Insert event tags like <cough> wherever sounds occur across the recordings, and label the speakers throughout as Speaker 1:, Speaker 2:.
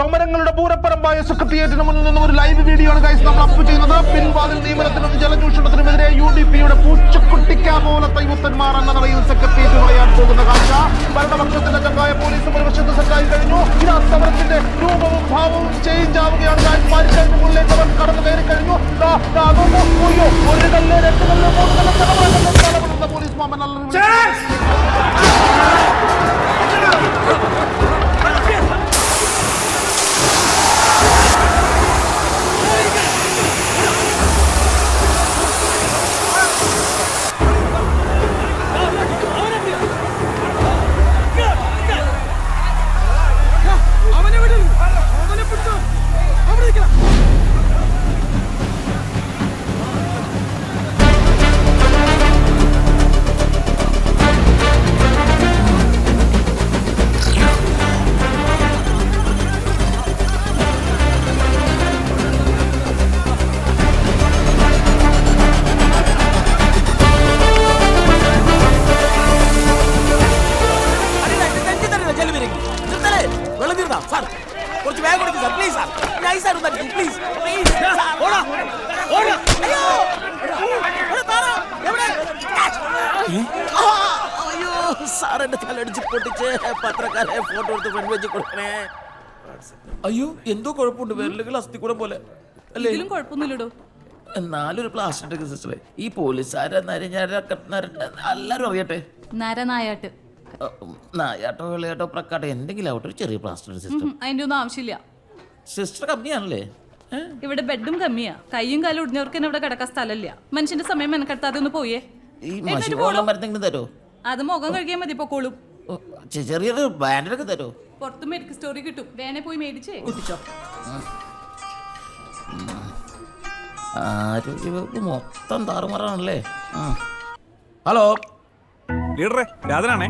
Speaker 1: സമരങ്ങളുടെ പൂരപ്പറമ്പായ സെക്രട്ടേറിയറ്റിന് മുന്നിൽ നിന്നും ഒരു ലൈവ് വീഡിയോ ആണ് ഗൈസ് നമ്മൾ അപ്പ് ചെയ്യുന്നത്. പിൻവാതിൽ നിയമനത്തിനും ജലചൂഷണത്തിനുമെതിരെ യു ഡി പിയുടെ പൂച്ചക്കുട്ടിക്ക പോലത്തെ യൂത്തന്മാർ എന്ന നിലയിൽ സെക്രട്ടേറിയറ്റ് പറയാൻ പോകുന്ന കാഴ്ച. ഭരണപക്ഷത്തിന്റെ ചങ്കായ പോലീസ് ഒരു വശത്ത് സെറ്റായി കഴിഞ്ഞു. ഇത് സമരത്തിന്റെ രൂപവും ഭാവവും ചേഞ്ച് ആവുകയാണ് ഗൈസ് പാരിക്കഴിഞ്ഞ മുകളിലേക്ക് കടന്നു കയറി കഴിഞ്ഞു. അയ്യോ
Speaker 2: സാർ എന്റെ തലടിച്ച് പൊട്ടിച്ച് പത്രക്കാരെ ഫോട്ടോ എടുത്ത് ഫ്രണ്ട് വെച്ച് കൊടുക്കണേ. അയ്യോ എന്തോ കുഴപ്പമുണ്ട്. വിരലുകൾ അസ്ഥിക്കൂടം പോലെ. അല്ലേ?
Speaker 3: ഇതിലും കുഴപ്പമൊന്നുമില്ലടോ.
Speaker 2: എന്നാലൊരു പ്ലാസ്റ്റിക് സിസ്റ്ററെ. ഈ പോലീസുകാരെ എല്ലാരും അറിയട്ടെ?
Speaker 3: നരനായാട്ട്.
Speaker 2: നായാട്ടോ വെള്ളയാട്ടോ പ്രക്കാട്ടോ എന്തെങ്കിലും ആവട്ടെ ഒരു ചെറിയ പ്ലാസ്റ്റർ സിസ്റ്റർ.
Speaker 3: ഉം, അതിന്റെ ഒന്നും ആവശ്യമില്ല.
Speaker 2: സിസ്റ്റർ കമ്മിയാണല്ലേ?
Speaker 3: ഇവിടെ ബെഡും കമ്മിയാ. കൈയും കാലും ഒടിഞ്ഞവർക്ക് തന്നെ ഇവിടെ കിടക്കാൻ സ്ഥലമില്ല. മനുഷ്യന്റെ സമയം മെനക്കെടുത്താതെ ഒന്ന് പോയേ.
Speaker 2: ഈ മഷി വെള്ളം മരുന്നെങ്കിലും തരോ?
Speaker 3: അത് മുഖം കഴുകിയാൽ മതി പൊക്കോളും
Speaker 2: ഓ, ചെ- ചെറിയൊരു ബാനറൊക്കെ തരോ?
Speaker 3: പുറത്ത് മെഡിക്കൽ സ്റ്റോറി കിട്ടും. വേനെ പോയി മേടിച്ചേ. കുട്ടിച്ചോ
Speaker 2: ആരോഗ്യവകുപ്പ് മൊത്തം താറുമാറാണല്ലേ? ആ. ഹലോ?
Speaker 4: ലീഡറെ രാധനാണേ.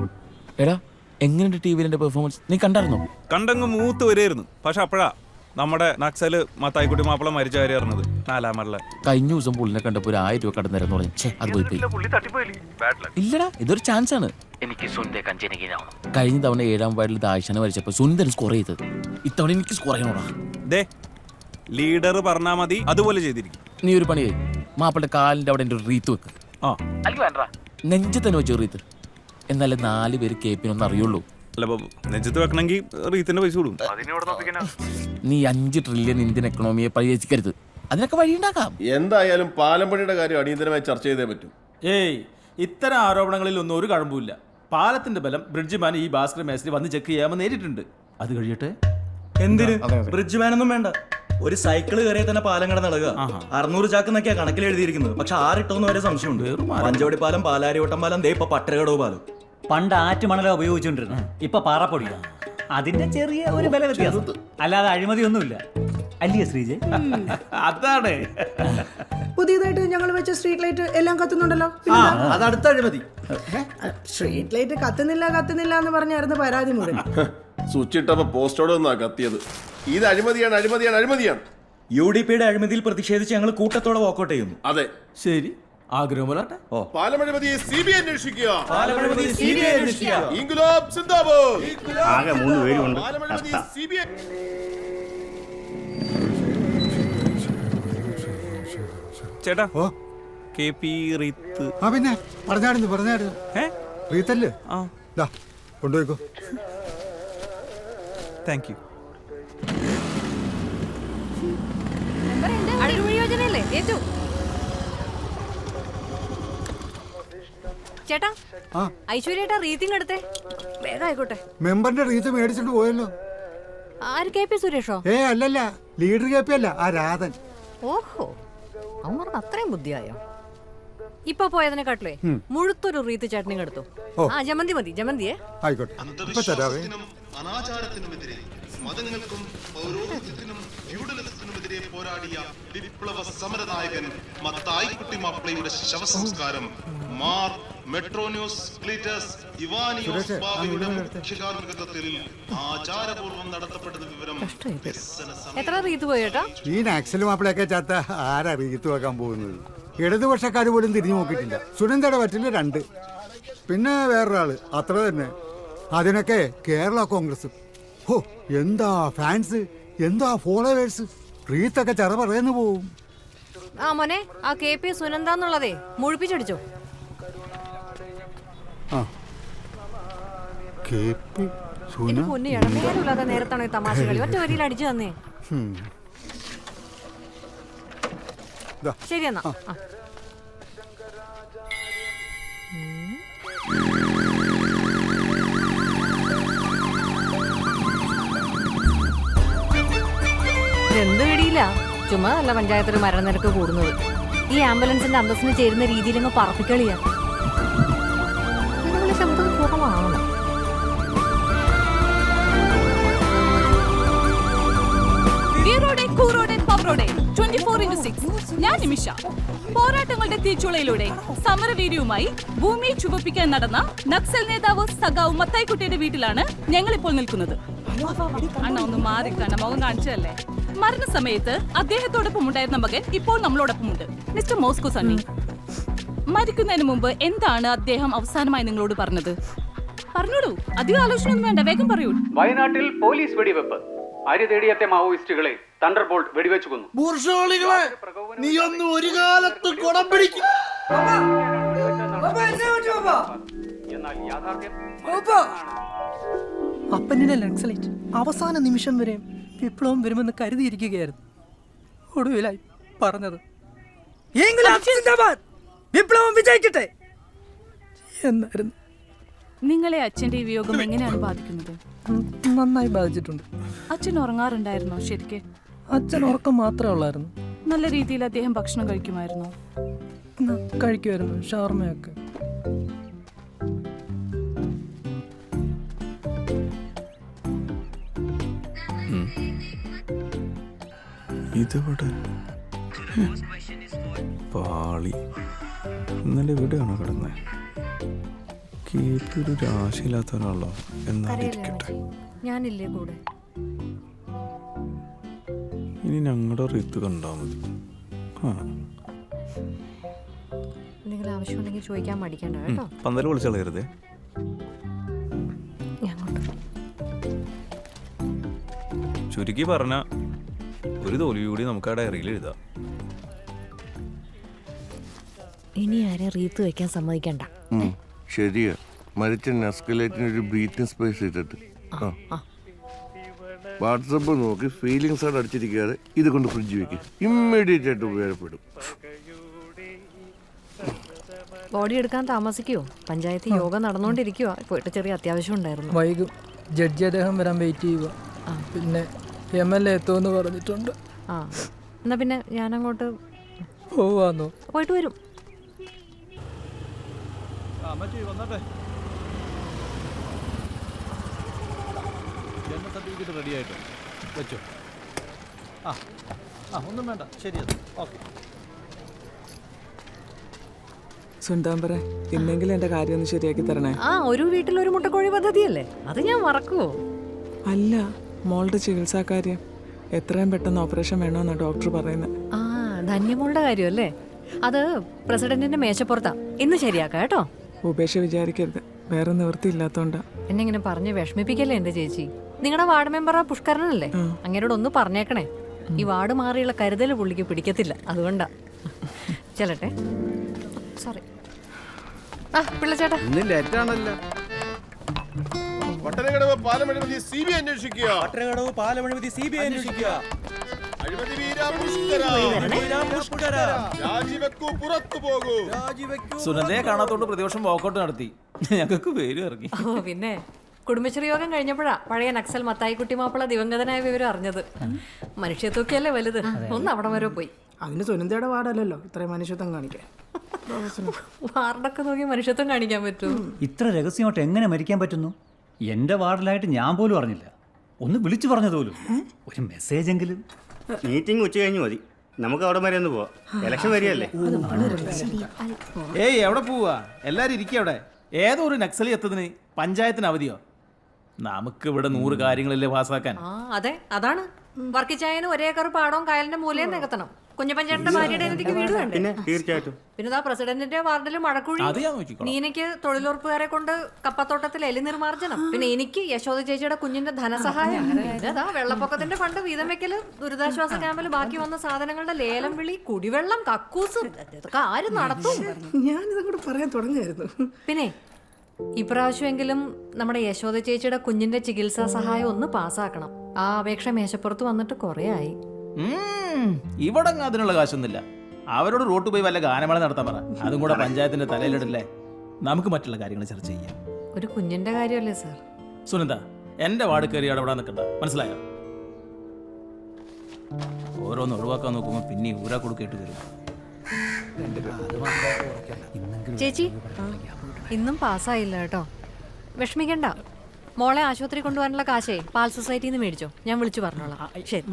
Speaker 2: എടാ എങ്ങനെയുണ്ട് ടി വിയിലെ പെർഫോമൻസ് നീ കണ്ടായിരുന്നോ?
Speaker 4: കണ്ടങ്ങ് മൂത്ത് വരെയായിരുന്നു. പക്ഷെ അപ്പോഴാ നമ്മുടെ നക്സൽ മത്തായിക്കുട്ടി മാപ്പിള മരിച്ച കാര്യം അറിഞ്ഞത് നാലാമറിൽ
Speaker 2: കഴിഞ്ഞ ദിവസം പുള്ളിനെ കണ്ടപ്പോൾ ഒരു ആയിരം രൂപ കടന്നു പറഞ്ഞു ഛേ അത് പോയി പോയി. ഇല്ലടാ ഇതൊരു ചാൻസ് ആണ്.
Speaker 5: എനിക്ക് കഞ്ചനകീനാവണം.
Speaker 2: കഴിഞ്ഞ തവണ ഏഴാം വാർഡിൽ ദാശന വരച്ചപ്പോൾ സുന്ദരൻ സ്കോർ ചെയ്ത് ഇത്തവണ എനിക്ക് സ്കോർ ചെയ്യണോടാ.
Speaker 4: ദേ ലീഡർ പറഞ്ഞാ മതി അതുപോലെ ചെയ്തിരിക്കും.
Speaker 2: നീ ഒരു പണി ചെയ്യ്. മാപ്പിളുടെ കാലിന്റെ അവിടെ എന്റെ ഒരു റീത്ത് വെക്ക്.
Speaker 4: ആ.
Speaker 5: അല്ലെങ്കിൽ വേണ്ട
Speaker 2: നെഞ്ച് തന്നെ വെച്ചു റീത്ത് എന്നാലേ നാല് പേര് കേപ്പിനൊന്നും അറിയുള്ളൂ.
Speaker 4: അല്ല ബാബു നെഞ്ചത്ത് വെക്കണമെങ്കിൽ റീത്തിന്റെ പൈസ കൊടുക്കും.
Speaker 2: നീ അഞ്ച് ട്രില്യൺ ഇന്ത്യൻ എക്കണോമിയെ പരിഹരിക്കരുത് അതിനൊക്കെ വഴിയുണ്ടാക്കാം.
Speaker 6: എന്തായാലും പാലമ്പണിയുടെ കാര്യം അടിയന്തരമായി ചർച്ച ചെയ്തേ പറ്റൂ.
Speaker 7: ഏയ് ഇത്തരം ആരോപണങ്ങളിൽ ഒന്നും ഒരു കഴമ്പുമില്ല. പാലത്തിന്റെ ബലം ബ്രിഡ്ജ്മാൻ ഈ ഭാസ്കർ മേസ്ത്രി വന്ന് ചെക്ക് ചെയ്യാമെന്ന് നേരിട്ടുണ്ട്. അത് കഴിയട്ടെ?
Speaker 8: എന്തിന്? ബ്രിഡ്ജ് ഒന്നും വേണ്ട. ഒരു സൈക്കിൾ കയറിയ തന്നെ പാലം കട നടക്കുക അറുന്നൂറ് ചാക്ക് എന്നൊക്കെയാണ് കണക്കിൽ എഴുതിയിരിക്കുന്നത് പക്ഷെ ആറിട്ടോന്ന് വരെ സംശയമുണ്ട്. പഞ്ചവടി പാലം പാലാരിവട്ടം പാലം ദേ ഇപ്പൊ പട്ടരകടവ് പാലം.
Speaker 9: പണ്ട് ആറ്റുമണല ഉപയോഗിച്ചുകൊണ്ടിരുന്നത് ഇപ്പൊ പാറപ്പൊടിയാ. അതിന്റെ ചെറിയ ഒരു വില വ്യത്യാസം. അല്ലാതെ അഴിമതി ഒന്നുമില്ല അല്ലയോ ശ്രീജ
Speaker 7: അതാണ്.
Speaker 10: പുതിയതായിട്ട് ഞങ്ങൾ വെച്ച സ്ട്രീറ്റ് ലൈറ്റ് എല്ലാം കത്തുന്നുണ്ടല്ലോ?
Speaker 7: അത് അടുത്ത അഴിമതി.
Speaker 10: സ്ട്രീറ്റ് ലൈറ്റ് കത്തുന്നില്ല കത്തുന്നില്ല എന്ന് പറഞ്ഞായിരുന്നു പരാതി മുഴുവൻ
Speaker 6: സ്വിച്ച് ഇട്ടപ്പോ പോസ്റ്റോടെ ഒന്നാ കത്തിയത്. ഇത് അഴിമതിയാണ് അഴിമതിയാണ് അഴിമതിയാണ്.
Speaker 8: യു ഡി പിയുടെ അഴിമതിയിൽ പ്രതിഷേധിച്ച് ഞങ്ങൾ കൂട്ടത്തോടെ വാക്കൗട്ട് ചെയ്യുന്നു.
Speaker 6: അതെ.
Speaker 7: ശരി. ആഗ്രഹം പോലാട്ടെ ഓ.
Speaker 6: പാലമഴിമതി സി ബി അന്വേഷിക്കുക.
Speaker 8: പാലമഴിമതി CBI അന്വേഷിക്കുക.
Speaker 6: ഇൻകുലാബ് സിന്ദാബാദ്.
Speaker 8: ആകെ മൂന്ന് പേരുണ്ട്.
Speaker 6: പാലമഴിമതി സി ബി
Speaker 4: ചേട്ടാ ഓ. K P wreath.
Speaker 11: ആ പിന്നെ. പറഞ്ഞായിരുന്നു പറഞ്ഞായിരുന്നു.
Speaker 4: ഏ?
Speaker 11: റീത്തല്ലേ?
Speaker 4: ആ.
Speaker 11: ദാ കൊണ്ടുപോയിക്കോ.
Speaker 4: താങ്ക് യു
Speaker 3: യോജനയല്ലേ ഏറ്റു ചേട്ടാ ഐശ്വര്യേട്ടാ റീത്തിങ് എടുത്തേ. വേഗം ആയിക്കോട്ടെ
Speaker 11: മെമ്പറിന്റെ റീത്ത് മേടിച്ചിട്ട് പോയല്ലോ.
Speaker 3: ആര് കെ പി സുരേഷോ?
Speaker 11: ഏ അല്ലല്ല ലീഡർ കെ പി അല്ല ആ രാധൻ.
Speaker 3: ഓഹോ അവർക്ക് അത്രയും ബുദ്ധിയായോ? ഇപ്പൊ പോയതിനെ കാട്ടിലേ മുഴുത്തൊരു റീത്ത് ചട്നി എടുത്തു. ആ ജമന്തി മതി ജമന്തിയെ.
Speaker 11: ആയിക്കോട്ടെ.
Speaker 6: അനാചാരത്തിനുമെതിരെ മതങ്ങൾക്കും പൗരോഹിത്യത്തിനും ഫ്യൂഡലിസത്തിനുമെതിരെ പോരാടിയ വിപ്ലവ സമരനായകൻ മത്തായിക്കുട്ടി മാപ്പിളയുടെ ശവസംസ്കാരം. Mar metro news Cleetus Ivanios ആചാരപൂർവം നടത്തപ്പെടുന്ന വിവരം
Speaker 3: എത്ര റീത്ത് പോയേട്ടാ
Speaker 11: ഈ നാക്സൽ മാപ്പിളയൊക്കെ ചാത്ത ആരാ റീത്ത് വെക്കാൻ പോകുന്നത്? ഇടതുപക്ഷക്കാർ പോലും തിരിഞ്ഞു നോക്കിയിട്ടില്ല. സുനന്ദയുടെ പറ്റില്ല രണ്ട്. പിന്നെ വേറൊരാൾ അത്ര തന്നെ. അതിനൊക്കെ കേരള കോൺഗ്രസ്. ഓ എന്താ ഫാൻസ്? എന്താ ഫോളോവേഴ്സ്? റീത്തൊക്കെ ചെറ പറയുന്നു പോവും.
Speaker 3: ആ മോനെ ആ കെ പി സുനന്ദ എന്നുള്ളതേ മുഴിപ്പിച്ചടിച്ചോ?
Speaker 11: ആ. കെ പി സുന?
Speaker 3: എന്റെ പൊന്നു ഇടനേരമില്ലാതെ നേരത്താണോ തമാശ കളി? ഒറ്റ വരിയിൽ അടിച്ചു തന്നേ. ശരി എന്നാ. ഇതെന്ത് പിടിയില്ല? ചുമ്മാ അല്ല പഞ്ചായത്തിൽ മരണനിരക്ക് കൂടുന്നത്. ഈ ആംബുലൻസിന്റെ അന്തസ്സിന് ചേരുന്ന രീതിയിൽ അങ്ങ് പറപ്പിക്കളിയാ.
Speaker 12: വീറോടെ കൂറോടെ പവറോടെ ട്വന്റി ഫോർ ഇന്റു സിക്സ് ഞാൻ നിമിഷ. പോരാട്ടങ്ങളുടെ തീച്ചുളയിലൂടെ സമരവീര്യവുമായി ഭൂമി ചുവപ്പിക്കാൻ നടന്ന നക്സൽ നേതാവ് സഖാവ് മത്തായിക്കുട്ടിയുടെ വീട്ടിലാണ് ഞങ്ങൾ ഇപ്പോൾ നിൽക്കുന്നത്. അണ്ണ ഒന്ന് മാറി കണ്ണ മുഖം കാണിച്ചതല്ലേ? മരണസമയത്ത് അദ്ദേഹത്തോടൊപ്പം ഉണ്ടായിരുന്ന മകൻ ഇപ്പോൾ നമ്മളോടൊപ്പമുണ്ട്. മിസ്റ്റർ മോസ്കോ സണ്ണി മരിക്കുന്നതിന് മുമ്പ് എന്താണ് അദ്ദേഹം അവസാനമായി നിങ്ങളോട് പറഞ്ഞത്? പറഞ്ഞോളൂ. അധികം ആലോചന ഒന്നും വേണ്ട. വേഗം പറയൂ.
Speaker 5: വയനാട്ടിൽ പോലീസ് വെടിവെപ്പ്. അരി തേടിയത്തെ മാവോയിസ്റ്റുകളെ തണ്ടർ ബോൾട്ട് വെടിവെച്ചു കൊന്നു
Speaker 13: ബൂർഷോളികളെ നീ ഒന്ന് ഒരു കാലത്ത് കുടം പിടിക്കും.
Speaker 5: എന്നാൽ യാഥാർത്ഥ്യം
Speaker 14: അപ്പനിലെ നക്സലൈറ്റ് അവസാന നിമിഷം വരെ വിപ്ലവം വരുമെന്ന് കരുതിയിരിക്കുകയായിരുന്നു. ഒടുവിലായി പറഞ്ഞത് "ഇൻക്ലാബ് സിന്ദാബാദ്! വിപ്ലവം വിജയിക്കട്ടെ എന്നായിരുന്നു.
Speaker 12: നിങ്ങളെ അച്ഛന്റെ വിയോഗം എങ്ങനെയാണ് ബാധിക്കുന്നത്?
Speaker 14: നന്നായി ബാധിച്ചിട്ടുണ്ട്.
Speaker 12: അച്ഛൻ ഉറങ്ങാറുണ്ടായിരുന്നോ ശരിക്ക്?
Speaker 14: അച്ഛൻ ഉറക്കം മാത്രമേ ഉള്ളായിരുന്നു.
Speaker 12: നല്ല രീതിയിൽ അദ്ദേഹം ഭക്ഷണം കഴിക്കുമായിരുന്നു?
Speaker 14: കഴിക്കുമായിരുന്നു ഷവർമയൊക്കെ.
Speaker 15: ഇതെവിടെ പാളി. ഇന്നലെ ഇവിടെയാണോ കിടന്നത് കേപ്പി ഒരു രാശിയില്ലാത്ത ഒരാളോ എന്നാലും
Speaker 3: കരയില്ലേ ഞാനില്ലേ കൂടെ?
Speaker 15: ഇനി ഞങ്ങളുടെ റീത്ത് കണ്ടാൽ മതി. ആ.
Speaker 3: എന്തെങ്കിലും ആവശ്യമുണ്ടെങ്കിൽ ചോദിക്കാൻ മടിക്കണ്ട കേട്ടോ.
Speaker 15: പന്തൽ വിളിച്ചളയരുതേ ചുരുക്കി പറഞ്ഞ ഒരു തോൽവി കൂടി നമുക്ക് ആ ഡയറിയിൽ എഴുതാം.
Speaker 3: ഇനി ആരെ റീത്ത് വെക്കാൻ സമ്മതിക്കണ്ട.
Speaker 16: ശരിയാ. മരിച്ച നസ്കലേറ്റിന് ഒരു ബ്രീത്തിങ് സ്പേസ് ഇട്ടിട്ട്. വാട്സപ്പ് നോക്കി ഫീലിങ്സ് ആണ് അടിച്ചിരിക്കാതെ ഇത് കൊണ്ട് ഫ്രിഡ്ജ് വെക്കും. ഇമ്മീഡിയറ്റ് ആയിട്ട് ഉപയോഗപ്പെടും
Speaker 3: ബോഡി എടുക്കാൻ താമസിക്കുവോ? പഞ്ചായത്ത് യോഗം നടന്നുകൊണ്ടിരിക്കുവോ. പോയിട്ട് ചെറിയ അത്യാവശ്യം ഉണ്ടായിരുന്നു.
Speaker 14: വൈകും. ജഡ്ജി അദ്ദേഹം വരാൻ വെയിറ്റ് ചെയ്യുക പിന്നെ എം എൽ എ എത്തുമെന്ന് പറഞ്ഞിട്ടുണ്ട്.
Speaker 3: ആ. എന്നാ പിന്നെ ഞാനങ്ങോട്ട്
Speaker 14: പോവാന്നോ?
Speaker 3: പോയിട്ട് വരും.
Speaker 7: ജന്മ സർട്ടിഫിക്കറ്റ് റെഡി ആയിട്ട് വെച്ചോ ആ ആ ഒന്നും വേണ്ട ശരി അത് ഓക്കെ
Speaker 13: സുണ്ടാമ്പറ ഇന്നെങ്കിലും എന്റെ കാര്യം ഒന്ന് ശരിയാക്കി തരണേ.
Speaker 3: ആ ഒരു വീട്ടിൽ ഒരു മുട്ടക്കോഴി പദ്ധതിയല്ലേ? അത് ഞാൻ മറക്കുവോ
Speaker 13: അല്ല മോളുടെ ചികിത്സാ കാര്യം. എത്രയും പെട്ടെന്ന് ഓപ്പറേഷൻ വേണമെന്നാ ഡോക്ടർ പറയുന്നത്
Speaker 3: ആ ധന്യമോളുടെ കാര്യമല്ലേ? അത് പ്രസിഡന്റിന്റെ മേശപ്പുറത്താ. ഇന്ന് ശരിയാക്കാം കേട്ടോ.
Speaker 13: ഉപേക്ഷ വിചാരിക്കരുത്. വേറെ നിവൃത്തിയില്ലാത്തോണ്ടാ.
Speaker 3: എന്നെ ഇങ്ങനെ പറഞ്ഞ് വിഷമിപ്പിക്കല്ലേ എന്റെ ചേച്ചി? നിങ്ങളുടെ വാർഡ് മെമ്പർ ആ പുഷ്കരനല്ലേ? അങ്ങനോട് ഒന്ന് പറഞ്ഞേക്കണേ. ഈ വാർഡ് മാറിയുള്ള കരുതൽ പുള്ളിക്ക് പിടിക്കത്തില്ല. അതുകൊണ്ടാ. ചെല്ലട്ടെ. സോറി ആ പിള്ളച്ചേട്ടാ.
Speaker 11: ഇന്ന്
Speaker 16: പട്ടണകടവ് പാലമഴിമതി സി ബി അന്വേഷിക്കുക.
Speaker 7: പട്ടണകടവ് പാലമഴിമതി സി ബി അന്വേഷിക്കുക. സുനന്ദയെ കാണാത്തോണ്ട് പ്രതിപക്ഷം വാക്കൗട്ട് നടത്തി. <laughs> ഞങ്ങൾക്ക് പേരും ഇറങ്ങി.
Speaker 3: ഓ പിന്നെ കുടുംബശ്രീ യോഗം കഴിഞ്ഞപ്പോഴാ പഴയ നക്സൽ മത്തായിക്കുട്ടി മാപ്പിള ദിവംഗതനായ വിവരം അറിഞ്ഞത്. മനുഷ്യത്വക്കല്ലേ വലുത്? ഒന്ന് അവിടെ വരെ പോയി.
Speaker 10: അതിന് സുനന്ദയുടെ വാർഡല്ലല്ലോ. ഇത്രയും മനുഷ്യത്വം കാണിക്കാൻ.
Speaker 3: വാർഡൊക്കെ നോക്കി മനുഷ്യത്വം കാണിക്കാൻ പറ്റും
Speaker 9: ഇത്ര രഹസ്യമായിട്ട് എങ്ങനെ മരിക്കാൻ പറ്റുന്നു? എന്റെ വാർഡിലായിട്ട് ഞാൻ പോലും അറിഞ്ഞില്ല. ഒന്ന് വിളിച്ചു പറഞ്ഞത് പോലും ഒരു മെസ്സേജ് എങ്കിലും.
Speaker 17: മീറ്റിംഗ് ഉച്ച കഴിഞ്ഞ് മതി. നമുക്ക് അവിടെ വരെ ഒന്ന് പോവാം. ഇലക്ഷൻ വരികയല്ലേ?
Speaker 7: ഏയ് എവിടെ പോവാ? എല്ലാരും ഇരിക്കുക അവിടെ. ഏതോ ഒരു നക്സലി എത്തതിന് പഞ്ചായത്തിന് അവധിയോ? നമുക്ക് ഇവിടെ നൂറ് കാര്യങ്ങളല്ലേ പാസ്സാക്കാൻ.
Speaker 3: ആ അതെ അതാണ്. വർക്കിച്ചായന് ഒരേ പാടവും കായലിന്റെ മൂലയും നികത്തണം. കുഞ്ഞപ്പഞ്ചേട്ടന്റെ ഭാര്യയുടെ എനിക്ക് വീട് വേണ്ടേ
Speaker 8: പിന്നെ തീർച്ചയായിട്ടും.
Speaker 3: പിന്നെ ആ പ്രസിഡന്റിന്റെ വാർഡിൽ മഴക്കുഴി
Speaker 7: അത് ഞാൻ നോക്കിക്കോളാം.
Speaker 3: നീനയ്ക്ക് തൊഴിലുറപ്പുകാരെ കൊണ്ട് കപ്പത്തോട്ടത്തിൽ എലി നിർമാർജനം പിന്നെ എനിക്ക് യശോദ ചേച്ചിയുടെ കുഞ്ഞിന്റെ ധനസഹായം. പിന്നെ ദാ വെള്ളപ്പൊക്കത്തിന്റെ ഫണ്ട് വീതം വെക്കൽ ദുരിതാശ്വാസ ക്യാമ്പിൽ ബാക്കി വന്ന സാധനങ്ങളുടെ ലേലം വിളി കുടിവെള്ളം കക്കൂസ് ഇതൊക്കെ ആര് നടത്തും?
Speaker 10: ഞാനിതും കൂടെ പറയാൻ തുടങ്ങായിരുന്നു
Speaker 3: പിന്നെ ഇപ്രാവശ്യമെങ്കിലും നമ്മുടെ യശോദ ചേച്ചിയുടെ കുഞ്ഞിന്റെ ചികിത്സാ സഹായം ഒന്ന് പാസ്സാക്കണം. ആ അപേക്ഷ മേശപ്പുറത്ത് വന്നിട്ട് കുറേ ആയി.
Speaker 7: ഇവിടെ അതിനുള്ള കാശൊന്നുമില്ല. അവരോട് റോട്ട് പോയി വല്ല ഗാനമേള നടത്താൻ പറ. അതും കൂടെ പഞ്ചായത്തിന്റെ തലയിലിടല്ലേ. നമുക്ക് മറ്റുള്ള കാര്യങ്ങൾ ചർച്ച ചെയ്യാം.
Speaker 3: ഒരു കുഞ്ഞിന്റെ കാര്യമല്ലേ സാർ?
Speaker 7: സുനന്ദ എന്റെ വാർഡ് കയറി അവിടെ നിൽക്കണ്ട. മനസ്സിലായോ? ഓരോന്ന് ഒഴിവാക്കാൻ നോക്കുമ്പോൾ പിന്നെ ഊരാ കൊടുക്കേട്ട് വരും
Speaker 3: ചേച്ചി ഇന്നും പാസ്സായില്ല കേട്ടോ. വിഷമിക്കണ്ട. മോളെ ആശുപത്രി കൊണ്ടുപോകാനുള്ള കാശേ പാൽ സൊസൈറ്റിന്ന് മേടിച്ചോ. ഞാൻ വിളിച്ചു പറഞ്ഞോളാം. ശരി.